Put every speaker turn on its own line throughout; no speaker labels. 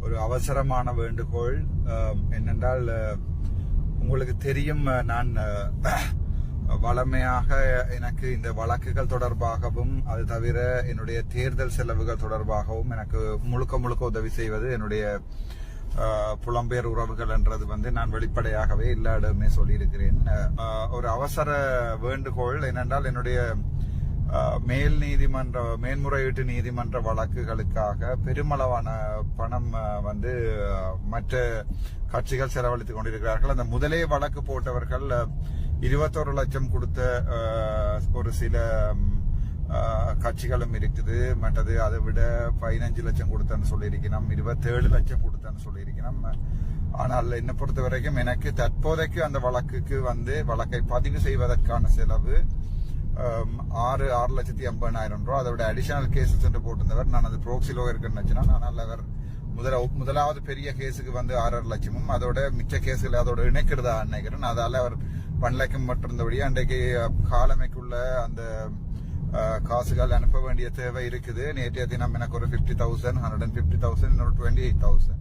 ஒரு அவசரமான வேண்டுகோள். என்னென்றால் உங்களுக்கு தெரியும் நான் வளமையாக எனக்கு இந்த வழக்குகள் தொடர்பாகவும் அது தவிர என்னுடைய தேர்தல் செலவுகள் தொடர்பாகவும் எனக்கு முழுக்க முழுக்க உதவி செய்வது என்னுடைய புலம்பெயர் உறவுகள் என்றது வந்து நான் வெளிப்படையாகவே எல்லா இடமே சொல்லியிருக்கிறேன் ஒரு அவசர வேண்டுகோள் என்னென்றால் என்னுடைய மேல் நீதிமன்ற மேன்முறையீட்டு நீதிமன்ற வழக்குகளுக்காக பெருமளவான பணம் வந்து மற்ற கட்சிகள் செலவழித்துக் கொண்டிருக்கிறார்கள். அந்த முதலே வழக்கு போட்டவர்கள் இருபத்தோரு லட்சம் கொடுத்த ஒரு சில கட்சிகளும் இருக்குது. மற்றது அதை விட பதினஞ்சு லட்சம் கொடுத்தேன்னு சொல்லியிருக்கணும். இருபத்தேழு லட்சம் கொடுத்தேன்னு சொல்லியிருக்கணும். ஆனால் என்னை பொறுத்த வரைக்கும் எனக்கு தற்போதைக்கு அந்த வழக்குக்கு வந்து வழக்கை பதிவு செய்வதற்கான செலவு ஆறு ஆறு லட்சத்தி ஐம்பதாயிரம் ரூபா அதோட அடிஷனல் கேசஸ் என்று போட்டிருந்தவர் நான் அது ப்ரோக்சிலோ இருக்குன்னு நினச்சினா நான் அவர் முதல முதலாவது பெரிய கேஸுக்கு வந்து ஆறரை லட்சமும் அதோட மிச்ச கேஸுகள் அதோட இணைக்கிறதா நினைக்கிறேன் அதால அவர் ஒன் லட்சம் மட்டும் அன்றைக்கு காலமைக்குள்ள அந்த காசுகள் அனுப்ப வேண்டிய தேவை இருக்குது நேற்றைய தினம் எனக்கு ஒரு fifty thousand hundred and fifty thousand இன்னொரு டுவெண்ட்டி எயிட் தௌசண்ட்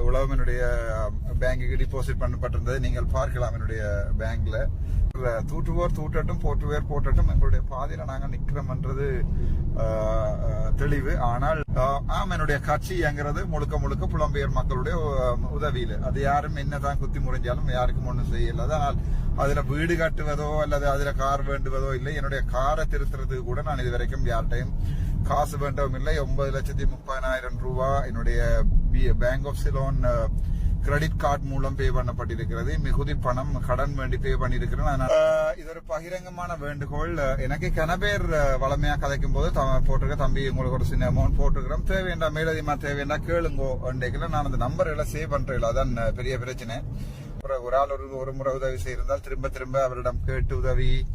உலகம் என்னுடைய பேங்குக்கு டிபாசிட் பண்ணப்பட்டிருந்தது நீங்கள் பார்க்கலாம் என்னுடைய பேங்க்ல தூட்டுவோர் தூட்டட்டும் போட்டுவேர் போட்டட்டும் எங்களுடைய பாதையில நாங்கள் நிக்கிறோம்ன்றது தெளிவு. ஆனால் ஆம் என்னுடைய கட்சிங்கிறது முழுக்க முழுக்க புலம்பெயர் மக்களுடைய உதவியில் உதவியில. அது யாரும் என்னதான் குத்தி முறிஞ்சாலும் யாருக்கும் ஒன்றும் செய்யல. ஆனால் அதுல வீடு கட்டுவதோ அல்லது அதுல கார் வேண்டுவதோ இல்லை. என்னுடைய காரை திருத்துறதுக்கு கூட நான் இது வரைக்கும் யார்கிட்டையும் காசு வேண்டவும் இல்லை. ஒன்பது லட்சத்தி முப்பதாயிரம் ரூபாய் என்னுடைய bank of Ceylon credit card மூலம் பே பண்ணப்பட்டிருக்கிறது. மிகுதி பணம் கடன் வேண்டி பே பண்ணியிருக்கிறேன். அதனால, இது ஒரு பகிரங்கமான வேண்டுகோள். எனக்கு கனபேர் வளமையா கதைக்கும் போது த- போட்டிருக்க தம்பி உங்களுக்கு ஒரு சின்ன அமௌண்ட் போட்டிருக்கிறோம். தேவையண்டா மேலதிகமா தேவையண்டா கேளுங்கோ நான் அந்த நம்பர் எல்லாம் சேவ் பண்றேன். அதான் பெரிய பிரச்சனை. ஒரு- ஆள் ஒரு ஒரு முறை உதவி செய்திருந்தால் திரும்ப திரும்ப அவரிடம் கேட்டு உதவி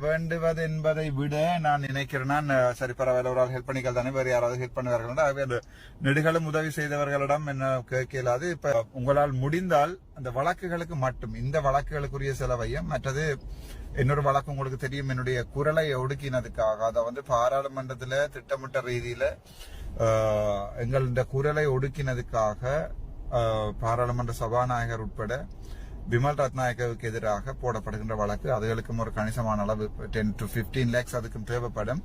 வேண்டுவது என்பதை விட நான் நினைக்கிறேன்னா சரி பரவாயில்ல ஒரு ஆள் ஹெல்ப் பண்ணிக்கல் தானே வேறு யாராவது ஹெல்ப் பண்ணுவார்கள் ஆகவே அந்த நெடுகளும் உதவி செய்தவர்களிடம் என்ன கேட்க இல்லாது இப்ப உங்களால் முடிந்தால் அந்த வழக்குகளுக்கு மட்டும் இந்த வழக்குகளுக்குரிய செலவையும் மற்றது இன்னொரு வழக்கு உங்களுக்கு தெரியும் என்னுடைய குரலை ஒடுக்கினதுக்காக. அதை வந்து பாராளுமன்றத்துல திட்டமிட்ட ரீதியில எங்கள் இந்த குரலை ஒடுக்கினதுக்காக பாராளுமன்ற சபாநாயகர் உட்பட விமல் ரத்நாயக்கவுக்கு எதிராக போடப்படுகின்ற வழக்கு. அதுகளுக்கும் ஒரு கணிசமான அளவு டென் டு 15 லேக்ஸ் அதுக்கும் தேவைப்படும்.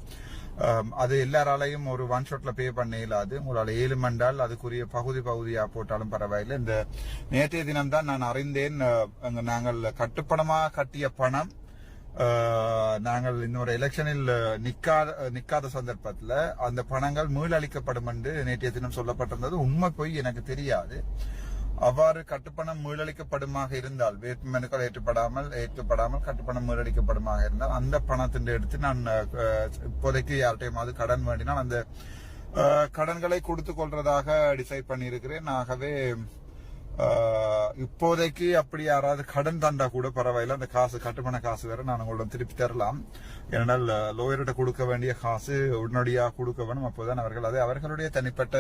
அது எல்லாராலையும் ஒரு ஒன் ஷாட்ல பே பண்ண இயலாது. உங்களால் ஏழு மண்டால் அதுக்குரிய பகுதி பகுதியா போட்டாலும் பரவாயில்லை. இந்த நேற்றைய தினம் தான் நான் அறிந்தேன் நாங்கள் கட்டுப்பணமாக கட்டிய பணம் நாங்கள் இன்னொரு எலெக்ஷனில் நிக்காத நிக்காத சந்தர்ப்பத்தில் அந்த பணங்கள் மீளளிக்கப்படும் என்று நேற்றைய தினம் சொல்லப்பட்டிருந்தது. உண்மை போய் எனக்கு தெரியாது. அவ்வாறு கட்டுப்பணம் மீளளிக்கப்படுமாக இருந்தால் வேட்புமனுக்கள் ஏற்றுப்படாமல் ஏற்றப்படாமல் கட்டுப்பணம் மீளளிக்கப்படுமாக இருந்தால் அந்த பணத்தின் எடுத்து நான் இப்போதைக்கு யார்கிட்டையுமாவது கடன் வேண்டினால் அந்த கடன்களை கொடுத்து கொள்றதாக டிசைட் பண்ணியிருக்கிறேன். ஆகவே இப்போதைக்கு அப்படி யாராவது கடன் தண்டா கூட பரவாயில்ல. அந்த காசு கட்டுப்பண காசு வேற நான் உங்களிடம் திருப்பி தரலாம். ஏனென்றால் லோயர்கிட்ட கொடுக்க வேண்டிய காசு உடனடியாக கொடுக்க வேணும். அப்போதான் அவர்கள் அதை அவர்களுடைய தனிப்பட்ட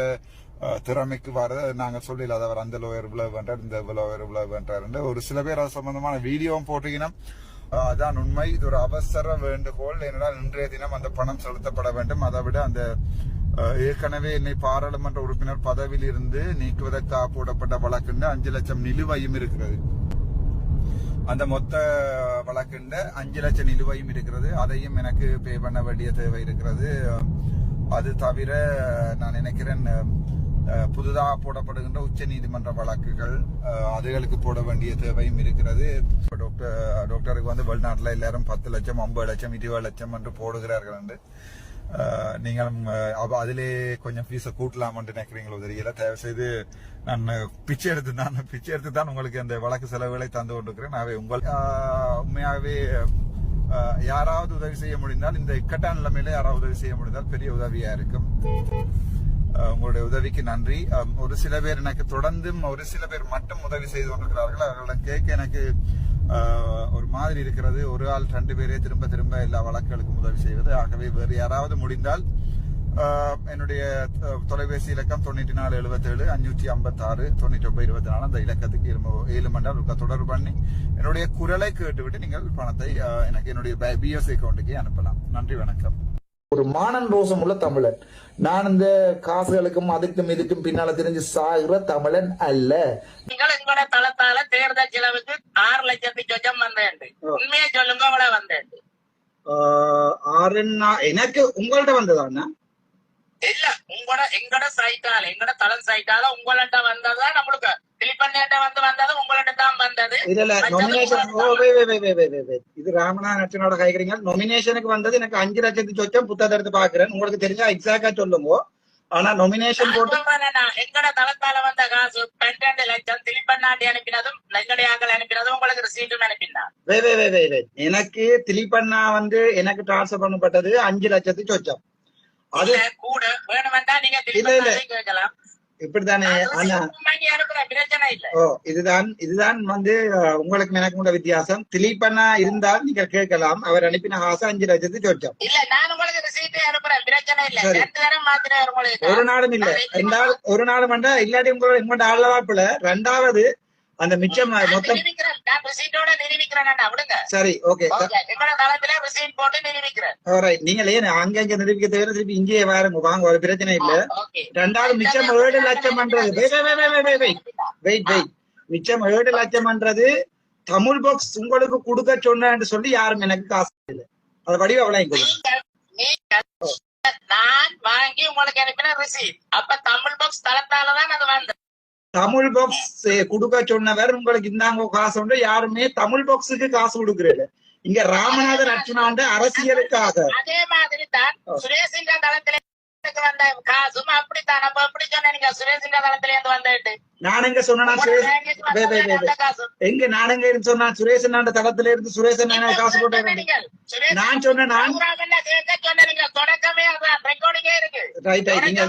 திறமைக்கு வர நாங்கள் சொல்லல அவர் அந்த லோயர் இவ்வளவு வேண்டார் இந்த லோயர் இவ்வளவு வேண்டார் ஒரு சில பேர் அது சம்பந்தமான வீடியோவும் போட்டீங்கன்னா அதான் உண்மை. இது ஒரு அவசர வேண்டுகோள். ஏனென்றால் இன்றைய தினம் அந்த பணம் செலுத்தப்பட வேண்டும். அதை விட அந்த ஏற்கனவே என்னை பாராளுமன்ற உறுப்பினர் பதவியில் இருந்து நீக்குவதற்காக போடப்பட்ட வழக்குண்டு அஞ்சு லட்சம் நிலுவையும் இருக்கிறது. அந்த மொத்த வழக்குண்ட அஞ்சு லட்சம் நிலுவையும் இருக்கிறது. அதையும் எனக்கு பே பண்ண வேண்டிய தேவை இருக்கிறது. அது தவிர நான் நினைக்கிறேன் புதுதாக போடப்படுகின்ற உச்ச நீதிமன்ற வழக்குகள் அதுகளுக்கு போட வேண்டிய தேவையும் இருக்கிறது. டாக்டர் டாக்டருக்கு வந்து வெளிநாட்டில் எல்லாரும் பத்து லட்சம் ஐம்பது லட்சம் இருபது லட்சம் என்று போடுகிறார்கள் என்று. நீங்கள் நீங்களும் அதிலே கொஞ்சம் ஃபீஸை கூட்டலாம்னு நினைக்கிறீங்களோ தெரியல. தயவு செய்து நான் பிச்சை எடுத்து தான் பிச்சை எடுத்து தான் உங்களுக்கு அந்த வழக்கு செலவுகளை தந்து கொண்டிருக்கிறேன். அவை உங்கள் உண்மையாகவே யாராவது உதவி செய்ய முடிந்தால் இந்த இக்கட்டான நிலைமையில யாராவது உதவி செய்ய முடிந்தால் பெரிய உதவியா இருக்கும். உங்களுடைய உதவிக்கு நன்றி. ஒரு சில பேர் எனக்கு தொடர்ந்தும் ஒரு சில பேர் மட்டும் உதவி செய்து கொண்டிருக்கிறார்கள். அவர்களை கேட்க எனக்கு ஒரு மாதிரி இருக்கிறது. ஒரு ஆள் ரெண்டு பேரே திரும்ப திரும்ப எல்லா வழக்குகளுக்கும் உதவி செய்வது. ஆகவே வேறு யாராவது முடிந்தால் என்னுடைய தொலைபேசி இலக்கம் தொண்ணூற்றி நாலு எழுபத்தேழு அஞ்சூற்றி ஐம்பத்தாறு தொண்ணூற்றி ஒன்பது இருபத்தி நாலு அந்த இலக்கத்துக்கு இரும- ஏழு மண்டால் தொடர்பு பண்ணி என்னுடைய குரலை கேட்டுவிட்டு நீங்கள் பணத்தை எனக்கு என்னுடைய பிஎஸ்ஐ அக்கௌண்ட்டுக்கே அனுப்பலாம். நன்றி வணக்கம். ஒரு மானன் ரோசம் உள்ள தமிழன். நான் இந்த காசுகளுக்கும் அதுக்கும் இதுக்கும் பின்னால தெரிஞ்சு சாகுற தமிழன் அல்ல.
நீங்கள் எங்களோட தளத்தால தேர்தல் செலவுக்கு ஆறு லட்சத்தி சொச்சம் வந்தேன் உண்மையை சொல்லுங்க அவ்வளவு வந்தேன்
ஆஹ் ஆறுன்னா எனக்கு உங்கள்ட்ட வந்ததாண்ணா
இல்ல உங்களோட எங்கட சைட்டால எங்கட தளம் சைட்டால உங்கள்ட்ட வந்ததா? நம்மளுக்கு திலிப்பண்ணேட்ட வந்து வந்தது
இது ராமனா நச்சனோட கைக்கிறீங்க நொமினேஷனுக்கு வந்தது எனக்கு அஞ்சு லட்சத்தி சொச்சம் புத்தகத்தை எடுத்து பாக்குறேன் உங்களுக்கு தெரிஞ்சா எக்ஸாக்டா சொல்லுங்க. ஆனா நொமினேஷன் போட்டு
எங்கட தளத்தால வந்த காசு பன்னெண்டு லட்சம் திலிப்பண்ணாண்டி அனுப்பினதும் நெங்கடையாக்கள் அனுப்பினதும் உங்களுக்கு ரிசீட்டும் அனுப்பினா.
வே வே வே வே வே எனக்கு திலீபண்ணா வந்து எனக்கு டிரான்ஸ்பர் பண்ணப்பட்டது அஞ்சு லட்சத்தி சொச்சம். அது
கூட வேணுமெண்டா நீங்க கேட்கலாம்.
இப்படித்தானே ஓ இதுதான் இதுதான் வந்து உங்களுக்கு எனக்கு உள்ள வித்தியாசம். திலீபண்ணா இருந்தால் நீங்க கேட்கலாம். அவர் அனுப்பின காசு அஞ்சு லட்சத்தி சொச்சம் ஒரு நாளும் இல்ல. ரெண்டாவது ஒரு நாளும் வேண்டா இல்லாட்டி உங்களோட உங்களோட ஆளவாப்புல ரெண்டாவது அந்த மிச்சம் மொத்தம். சரி ஓகே. நீங்களே அங்கங்க நிரூபிக்க தேவை திருப்பி இங்கேயே வாருங்க. வாங்க ஒரு பிரச்சனை இல்ல. ரெண்டாவது மிச்சம் ஏழு லட்சம் பண்றது. வெயிட் வெயிட் மிச்சம் ஏழு லட்சம் பண்றது தமிழ் பாக்ஸ் உங்களுக்கு கொடுக்க சொன்னேன்னு சொல்லி யாரும் எனக்கு காசு இல்லை அதை வடிவ
நீங்கள், நான் வாங்கி உங்களுக்கு அனுப்பின receipt. அப்ப தமிழ் box தளத்தாலதான் அது வந்தது.
தமிழ் பாக்ஸ் கொடுக்க சொன்னவர் உங்களுக்கு இந்தாங்க காசு உண்டு. யாருமே தமிழ் பாக்ஸுக்கு காசு கொடுக்கறது இங்க ராமநாதன் அர்ச்சனாண்ட அரசியலுக்காக.
அதே மாதிரி தான் சுரேஷின் தளத்திலே வந்த காசும் அப்படித்தான். நம்ம எப்படி சொன்ன நீங்க? சுரேஷின் தளத்திலே இருந்து வந்துட்டு
நான் எங்க சொன்னா சுரேஷ் எங்க நான் எங்க இருந்து சொன்னா? சுரேஷன் தளத்துல இருந்து சுரேஷன் காசு போட்டு
நீங்கள் சுரேஷ்
நான் சொன்னேன் நான்
சொன்னீங்க தொடக்கமே அதான் ரெக்கார்டிங்கே இருக்கு.
ரைட் ரைட்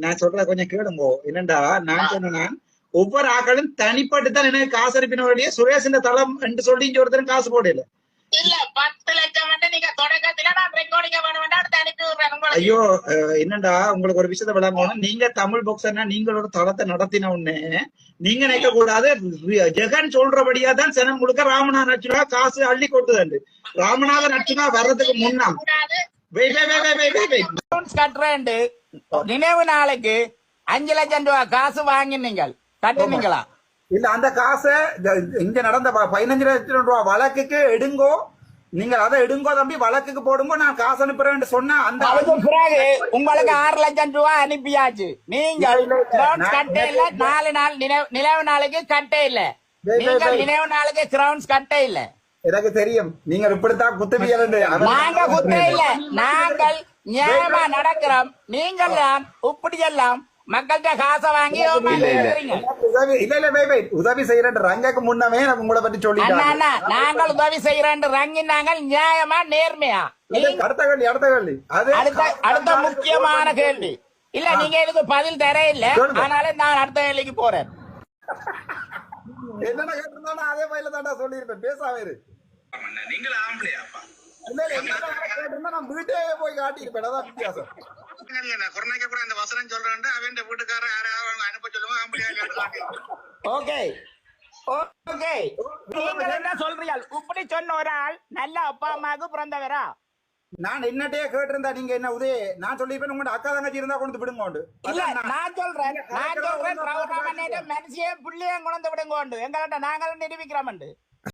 நான் சொல்றத கொஞ்சம் கேளுங்கோ. என்னண்டா? நான் சொன்னேன் ஒவ்வொரு ஆக்களும் தனிப்பட்டு தான் எனக்கு காசு அனுப்பினவரையே சுரேஷன் தளம் என்று சொல்லி இங்க ஒருத்தரும் காசு போடல.
இல்ல பத்து லட்சம் வந்து நீங்க தொடக்கத்துல நான் ரெக்கார்டிங்க பண்ண வேண்டாம் அடுத்து அனுப்பி விடுறேன்
ஐயோ என்னண்டா? உங்களுக்கு ஒரு விஷயத்த விளங்கணும் நீங்க தமிழ் பாக்ஸர்னா நீங்களோட தளத்தை நடத்தின உடனே நீங்க நினைக்க கூடாது ஜெகன் சொல்றபடியா தான் சனம் முழுக்க ராமநாதன் அச்சுனா காசு அள்ளி கொட்டுதண்டு ராமநாதன் அச்சுனா வர்றதுக்கு முன்னா.
கட்டுறேன் நினைவு நாளைக்கு அஞ்சு லட்சம் ரூபாய் காசு வாங்கினீங்க கட்டுனீங்களா?
இல்ல அந்த காசை இங்க நடந்த பதினஞ்சு லட்சம் ரூபாய் வழக்குக்கு எடுங்கோ. நீங்க அதை எடுங்கோ தம்பி வழக்குக்கு போடுங்கோ நான் காசு அனுப்புறேன்னு சொன்ன அந்த
பிறகு உங்களுக்கு ஆறு லட்சம் ரூபாய் அனுப்பியாச்சு.
நான்
கட்டே இல்ல. நாலு நாள் நினைவு நினைவு நாளுக்கு கட்டே இல்ல. நீங்கள். நினைவு நாளுக்கு கிரவுண்ட்ஸ் கட்டே இல்ல.
எனக்கு தெரியும். நீங்க இப்படித்தான் குத்துவியல்
நாங்க குத்தே இல்ல நாங்கள் நியாயமா நடக்கிறோம். நீங்கள் தான் இப்படி எல்லாம் மக்கள்கிட்ட காசை வாங்கி.
உதவி இல்ல உதவி செய்யறேன். ரங்கக்கு முன்னமே நான் உங்களை பத்தி
அண்ணா
சொல்லிட்டேன்
அண்ணா நாங்கள் உதவி செய்யறேன். ரங்கி நாங்கள் நியாயமா நேர்மையா?
அடுத்த கேள்வி அடுத்த கேள்வி. அது
அடுத்த அடுத்த முக்கியமான கேள்வி. இல்ல நீங்க இதுக்கு பதில் தர இல்ல. ஆனாலும் நான் அடுத்த கேள்விக்கு போறேன்.
என்னென்ன கேட்டிருந்தாலும் அதே வயல தாண்டா சொல்லியிருப்பேன். பேசாம இரு.
நீங்கள் ஆம்பளையாப்பா.
இல்ல இல்ல என்னென்ன கேட்டிருந்தா நான் வீட்டே போய் காட்டியிருப்பேன். அதான் வித்தியாசம்.
கொரோனாக்கு கூட அந்த வசனம் சொல்றேன் அவன் வீட்டுக்காரர் யாராவது அனுப்ப சொல்லுவான் ஆம்பளையா கேட்டு
ஓகே. ஓகே. நீங்க என்ன சொல்றீங்க இப்படி சொன்ன ஒரு ஆள் நல்ல அப்பா அம்மாவுக்கு பிறந்தவரா?
நான் என்னட்டே கேட்டிருந்தா நீங்க என்ன உதய நான் சொல்லியிருப்பேன் உங்களோட அக்கா தங்கச்சி இருந்தா கொண்டு விடுங்க உண்டு.
இல்ல
நான்
சொல்றேன். நான் சொல்றேன். மனுஷியே புள்ளியும் கொண்டு விடுங்க உண்டு எங்கள்கிட்ட நாங்களும் நிரூபிக்கிறோம்